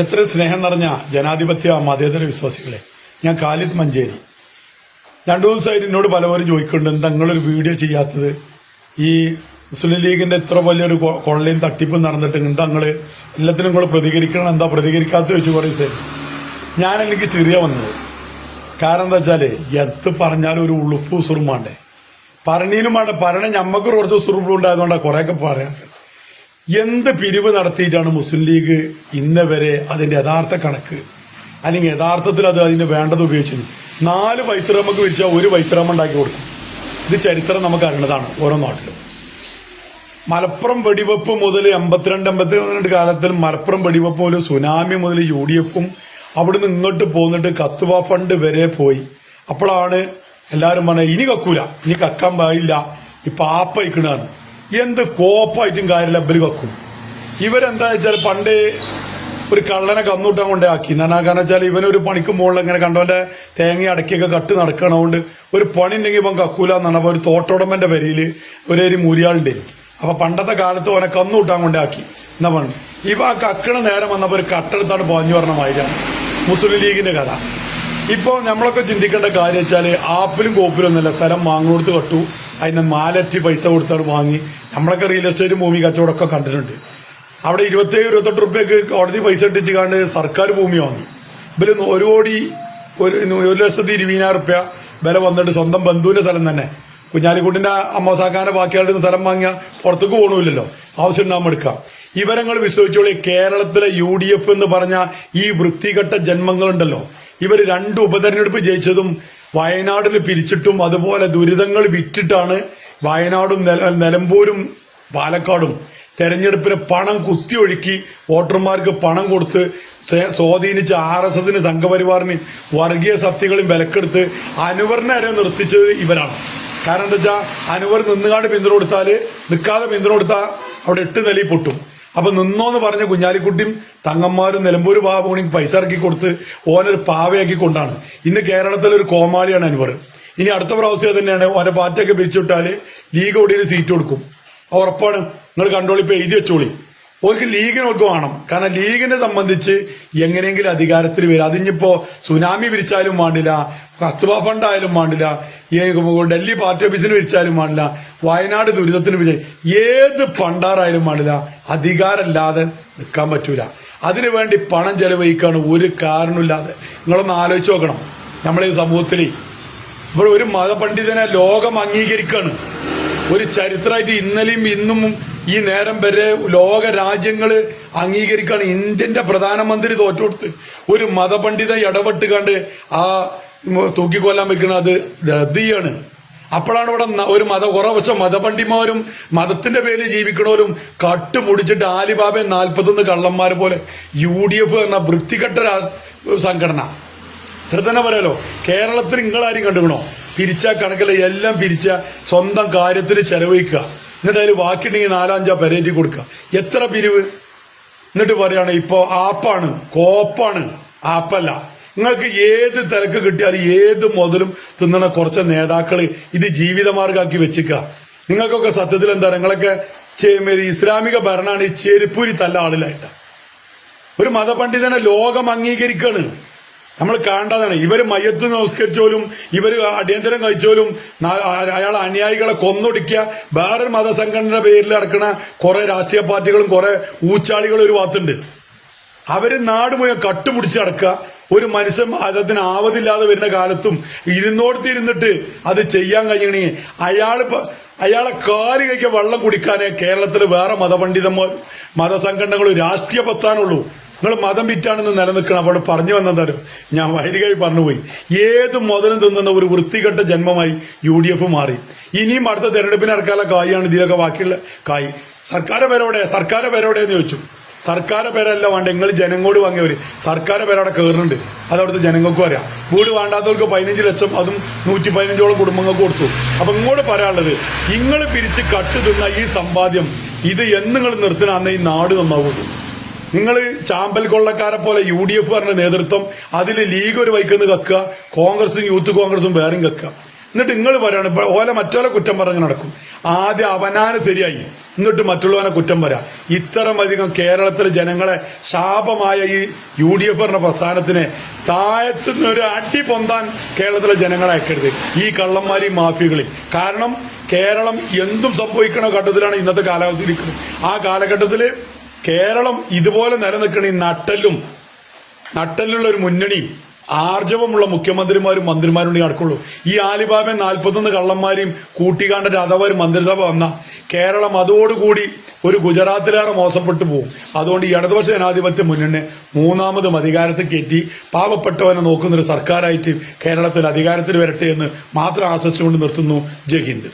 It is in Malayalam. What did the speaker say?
എത്ര സ്നേഹം നിറഞ്ഞ ജനാധിപത്യ മതേതര വിശ്വാസികളെ. ഞാൻ കാലിത് മഞ്ചേരി. രണ്ടു ദിവസമായിട്ട് എന്നോട് പലവരും ചോദിക്കുന്നുണ്ട് തങ്ങളൊരു വീഡിയോ ചെയ്യാത്തത്? ഈ മുസ്ലിം ലീഗിന്റെ ഇത്ര വലിയൊരു കൊള്ളയും തട്ടിപ്പും നടന്നിട്ട് തങ്ങൾ എല്ലാത്തിനും നിങ്ങൾ പ്രതികരിക്കണം എന്താ പ്രതികരിക്കാത്ത വെച്ച് കുറേ ദിവസം ഞാൻ എനിക്ക് ചെറിയ വന്നത്. കാരണം എന്താ വെച്ചാൽ എത്ത് പറഞ്ഞാലും ഒരു ഉളുപ്പ് സുറുമാണ്ടേ പറഞ്ഞിലും വേണ്ട പറഞ്ഞ ഞമ്മക്ക് കുറച്ച് സുറുപ്പുണ്ടായതുകൊണ്ടാണ് കുറെയൊക്കെ പറയാൻ എന്ത് പിരിവ് നടത്തിയിട്ടാണ് മുസ്ലിം ലീഗ് ഇന്ന് വരെ അതിന്റെ യഥാർത്ഥ കണക്ക്? അല്ലെങ്കിൽ യഥാർത്ഥത്തിൽ അത് അതിന് വേണ്ടത് ഉപയോഗിച്ചത്? നാല് വൈത്തിറമ്മക്ക് വിരിച്ചാൽ ഒരു വൈത്തിറമ്മ ഉണ്ടാക്കി കൊടുക്കും. ഇത് ചരിത്രം നമുക്ക് അറിയണതാണ് ഓരോ നാട്ടിലും. മലപ്പുറം വെടിവെപ്പ് മുതൽ എൺപത്തിരണ്ട് എൺപത്തിരണ്ട് കാലത്തിൽ മലപ്പുറം വെടിവെപ്പ് മുതൽ സുനാമി മുതൽ യു ഡി എഫും അവിടുന്ന് ഇങ്ങോട്ട് പോന്നിട്ട് കത്തുവ ഫണ്ട് വരെ പോയി. അപ്പോഴാണ് എല്ലാവരും പറഞ്ഞത് ഇനി കക്കൂല ഇനി കക്കാൻ പാടില്ല ഇപ്പൊ ആപ്പയിക്കണാണ് എന്ത് കോപ്പായിട്ടും കാര്യമില്ല ഇവർ കക്കും ഇവരെന്താ വെച്ചാൽ പണ്ട് ഒരു കള്ളനെ കന്നൂട്ടാൻ കൊണ്ടേ ആക്കി എന്നാ കാരണം വെച്ചാൽ ഇവനൊരു പണിക്ക് മുകളിൽ ഇങ്ങനെ കണ്ടവന്റെ തേങ്ങ അടക്കിയൊക്കെ കട്ട് നടക്കണോണ്ട് ഒരു പണി ഉണ്ടെങ്കിൽ ഇവൻ കക്കൂല എന്നാണ് അപ്പൊ ഒരു തോട്ടോടമന്റെ പരിയിൽ ഒരേരി മൂരിയാളുണ്ടായിരുന്നു അപ്പൊ പണ്ടത്തെ കാലത്ത് ഓനെ കന്നൂട്ടാൻ കൊണ്ടേ ആക്കി എന്നാ പറഞ്ഞു ഇവ ആ കക്കണ നേരം വന്നപ്പോ ഒരു കട്ടെടുത്താണ് പോഞ്ഞു പറഞ്ഞ മാതിരിയാണ്. മുസ്ലിം ലീഗിന്റെ കഥ. ഇപ്പൊ നമ്മളൊക്കെ ചിന്തിക്കേണ്ട കാര്യം വെച്ചാൽ ആപ്പിലും കോപ്പിലും ഒന്നുമല്ല. സ്ഥലം മാങ്ങോടുത്ത് കട്ടു. അതിന് നാലറ്റി പൈസ കൊടുത്താണ് വാങ്ങി. നമ്മളൊക്കെ റിയൽ എസ്റ്റേറ്റ് ഭൂമി കച്ചവടമൊക്കെ കണ്ടിട്ടുണ്ട്. അവിടെ ഇരുപത്തേഴ് ഇരുപത്തെട്ട് റുപ്യക്ക് കോടതി പൈസ ഇട്ടിച്ച് കാണ്ട് സർക്കാർ ഭൂമി വാങ്ങി. ഇവർ ഒരു കോടി ഒരു ലക്ഷത്തി ഇരുപതിനായിരം റുപ്യ വില വന്നിട്ട് സ്വന്തം ബന്ധുവിന്റെ സ്ഥലം തന്നെ. കുഞ്ഞാലിക്കുട്ടിന്റെ അമ്മസാക്കാന്റെ ബാക്കിയാളുടെ സ്ഥലം വാങ്ങിയ പുറത്തേക്ക് പോകണമില്ലല്ലോ ആവശ്യം ഉണ്ടാകുമ്പോൾ എടുക്കാം. ഇവരങ്ങൾ വിശ്വസിച്ചോളി. കേരളത്തിലെ യു ഡി എഫ് എന്ന് പറഞ്ഞ ഈ വൃത്തികെട്ട ജന്മങ്ങളുണ്ടല്ലോ. ഇവർ രണ്ട് ഉപതെരഞ്ഞെടുപ്പ് ജയിച്ചതും വയനാടിൽ പിരിച്ചിട്ടും അതുപോലെ ദുരിതങ്ങൾ വിറ്റിട്ടാണ് വയനാടും നില- നിലമ്പൂരും പാലക്കാടും തെരഞ്ഞെടുപ്പിന് പണം കുത്തിയൊഴുക്കി വോട്ടർമാർക്ക് പണം കൊടുത്ത് സ്വാധീനിച്ച ആർ എസ് എസിന് സംഘപരിവാറിനെയും വർഗീയ ശക്തികളും വിലക്കെടുത്ത് അനുവറിനെ വരെ നിർത്തിച്ചത് ഇവരാണ്. കാരണം എന്താ വെച്ചാൽ അനുവർ നിന്നുകാണ്ട് പിന്തുണ കൊടുത്താൽ നിൽക്കാതെ പിന്തുണ കൊടുത്താൽ അവിടെ എട്ട് നിലയിൽ പൊട്ടും. അപ്പൊ നിന്നോന്ന് പറഞ്ഞ കുഞ്ഞാലിക്കുട്ടിയും തങ്ങന്മാരും നിലമ്പൂർ ബാബുണിയും പൈസ ഇറക്കി കൊടുത്ത് ഓനൊരു പാവയാക്കി കൊണ്ടാണ്. ഇന്ന് കേരളത്തിൽ ഒരു കോമാളിയാണ് അനുവർ ഇനി അടുത്ത പ്രാവശ്യം തന്നെയാണ്. ഓനെ പാർട്ടിയൊക്കെ പിരിച്ചുവിട്ടാൽ ലീഗ് ഓടിയിൽ സീറ്റ് കൊടുക്കും. ഉറപ്പാണ്. നിങ്ങൾ കണ്ടോളി ഇപ്പൊ എഴുതി വെച്ചോളി. ഓർക്ക് ലീഗിനൊക്കെ വേണം. കാരണം ലീഗിനെ സംബന്ധിച്ച് എങ്ങനെയെങ്കിലും അധികാരത്തിൽ വരും അതിഞ്ഞിപ്പോ സുനാമി വിരിച്ചാലും വേണ്ടില്ല കസ്തുബ ഫണ്ട് ആയാലും വേണ്ടില്ല ഡൽഹി പാർട്ടി ഓഫീസിന് വിരിച്ചാലും വേണ്ടില്ല വയനാട് ദുരിതത്തിന് വിജയം ഏത് പണ്ടാറായാലും വേണ്ടില്ല. അധികാരമില്ലാതെ നിൽക്കാൻ പറ്റൂല. അതിനുവേണ്ടി പണം ചെലവഴിക്കാണ് ഒരു കാരണമില്ലാതെ നിങ്ങളൊന്ന് ആലോചിച്ച് നോക്കണം. നമ്മളെ സമൂഹത്തിൽ ഇവിടെ ഒരു മതപണ്ഡിതനെ ലോകം അംഗീകരിക്കാണ്. ഒരു ചരിത്രമായിട്ട് ഇന്നലെയും ഇന്നും ഈ നേരം വരെ ലോക രാജ്യങ്ങൾ അംഗീകരിക്കാണ് ഇന്ത്യന്റെ പ്രധാനമന്ത്രി തോറ്റുകൊടുത്ത്. ഒരു മതപണ്ഡിത ഇടപെട്ട് കണ്ട് ആ തൂക്കിക്കൊല്ലാൻ വെക്കുന്നത് അത് ദതിയാണ് അപ്പോഴാണ് ഇവിടെ ഒരു മത കുറവശ മതപണ്ഡിമാരും മതത്തിന്റെ പേരിൽ ജീവിക്കണവരും കട്ടുമുടിച്ചിട്ട് ആലിബാബെ നാൽപ്പത്തൊന്ന് കള്ളന്മാർ പോലെ യു ഡി എഫ് എന്ന വൃത്തികെട്ട സംഘടന. ഇത്ര തന്നെ പറയാലോ കേരളത്തിൽ നിങ്ങളാരും കണ്ടുകണോ പിരിച്ച കണക്കിലെ എല്ലാം പിരിച്ച സ്വന്തം കാര്യത്തിന് ചെലവഴിക്കുക. എന്നിട്ട് അതിൽ ബാക്കിയുണ്ടെങ്കിൽ നാലഞ്ചാ പെരേറ്റി കൊടുക്കുക എത്ര പിരിവ്? എന്നിട്ട് പറയാണ് ഇപ്പോ ആപ്പാണ് കോപ്പാണ് ആപ്പല്ല. നിങ്ങൾക്ക് ഏത് തിരക്ക് കിട്ടിയാലും ഏത് മുതലും തിന്നണ കുറച്ച് നേതാക്കൾ ഇത് ജീവിതമാർഗാക്കി വെച്ചിക്ക. നിങ്ങൾക്കൊക്കെ സത്യത്തിൽ എന്താ നിങ്ങളൊക്കെ ഇസ്ലാമിക ഭരണമാണ് ഈ ചെരുപ്പൂരി തല്ല ആളിലായിട്ട്. ഒരു മതപണ്ഡിതനെ ലോകം അംഗീകരിക്കാണ്. നമ്മൾ കാണേണ്ടതാണ്. ഇവർ മയത്ത് നമസ്കരിച്ചോലും ഇവർ അടിയന്തരം കഴിച്ചോലും അയാൾ അനുയായികളെ കൊന്നൊടുക്കിയ വേറൊരു മതസംഘടനയുടെ പേരിൽ നടക്കുന്ന കുറെ രാഷ്ട്രീയ പാർട്ടികളും കുറെ ഊച്ചാളികളും ഒരു ഭാഗത്തുണ്ട്. അവർ നാട് മുഴുവൻ കട്ടുപിടിച്ച് നടക്കുക. ഒരു മനുഷ്യൻ അതിന് ആവതില്ലാതെ വരുന്ന കാലത്തും ഇരുന്നോടത്ത് ഇരുന്നിട്ട് അത് ചെയ്യാൻ കഴിയണേ. അയാൾ പ- അയാളെ കാൽ കഴിക്കാൻ വെള്ളം കുടിക്കാനേ കേരളത്തിൽ വേറെ മതപണ്ഡിതന്മാർ മതസംഘടനകളും രാഷ്ട്രീയ പത്താനുള്ളൂ നിങ്ങൾ മതം വിറ്റാണെന്ന് നിലനിൽക്കണം. അവിടെ പറഞ്ഞു വന്നതാരും ഞാൻ വൈദികമായി പറഞ്ഞുപോയി. ഏത് മുതലും തിന്നുന്ന ഒരു വൃത്തികെട്ട ജന്മമായി യു ഡി എഫ് മാറി. ഇനിയും അടുത്ത തെരഞ്ഞെടുപ്പിന് ഇറക്കാനുള്ള കായാണ് ഇതിലൊക്കെ ബാക്കിയുള്ള കായ്. സർക്കാർ പേരോടെ സർക്കാർ പേരോടെ എന്ന് ചോദിച്ചു. സർക്കാർ പേരല്ല വേണ്ട? നിങ്ങൾ ജനങ്ങളോട് വാങ്ങിയവര്. സർക്കാർ പേരവിടെ കയറുന്നുണ്ട് അത് ജനങ്ങൾക്കും അറിയാം. വീട് വേണ്ടാത്തവർക്ക് പതിനഞ്ച് ലക്ഷം അതും നൂറ്റി പതിനഞ്ചോളം കുടുംബങ്ങൾക്ക് കൊടുത്തു. അപ്പൊ ഇങ്ങോട്ട് പറയാനുള്ളത് നിങ്ങൾ പിരിച്ച് കട്ട് തിന്ന ഈ സമ്പാദ്യം ഇത് എന്ന് നിങ്ങൾ നിർത്തണമെന്ന് ഈ നാട് നന്നാവുള്ളൂ. നിങ്ങൾ ചാമ്പൽ കൊള്ളക്കാരെ പോലെ യു ഡി എഫ് പറഞ്ഞ നേതൃത്വം അതിൽ ലീഗ് ഒരു വൈക്കുന്ന കക്കുക കോൺഗ്രസും യൂത്ത് കോൺഗ്രസും വേറെയും കക്കുക. എന്നിട്ട് നിങ്ങൾ പറയാണ് ഓല മറ്റോലെ കുറ്റം പറഞ്ഞ് നടക്കും. ആദ്യം അവനാന് ശരിയായി എന്നിട്ട് മറ്റുള്ളവനെ കുറ്റം വരാം ഇത്രമധികം കേരളത്തിലെ ജനങ്ങളെ ശാപമായ ഈ യു ഡി എഫ് പറഞ്ഞ പ്രസ്ഥാനത്തിനെ താഴത്തുനിന്ന് ഒരു അടി പൊന്താൻ കേരളത്തിലെ ജനങ്ങളെ അയക്കരുത്. ഈ കള്ളന്മാരി മാഫിയകളിൽ കാരണം കേരളം എന്തും സംഭവിക്കണ ഘട്ടത്തിലാണ് ഇന്നത്തെ കാലാവസ്ഥ ഇരിക്കുന്നത്. ആ കാലഘട്ടത്തിൽ കേരളം ഇതുപോലെ നിലനിൽക്കണ ഈ നട്ടലും നട്ടലുള്ള ഒരു മുന്നണിയും ആർജവമുള്ള മുഖ്യമന്ത്രിമാരും മന്ത്രിമാരും ഉണ്ടെങ്കിൽ നടക്കുള്ളൂ. ഈ ആലിബാബെ നാൽപ്പത്തൊന്ന് കള്ളന്മാരെയും കൂട്ടിക്കാണ്ട അഥവാ ഒരു മന്ത്രിസഭ വന്ന കേരളം അതോടുകൂടി ഒരു ഗുജറാത്തിലേറെ മോശപ്പെട്ടു പോകും. അതുകൊണ്ട് ഈ ഇടതുപക്ഷ ജനാധിപത്യ മുന്നണി മൂന്നാമതും അധികാരത്തിൽ കയറ്റി പാവപ്പെട്ടവനെ നോക്കുന്നൊരു സർക്കാരായിട്ട് കേരളത്തിൽ അധികാരത്തിൽ വരട്ടെ എന്ന് മാത്രം ആശ്വസിച്ചുകൊണ്ട് നിർത്തുന്നു. ജയ് ഹിന്ദ്.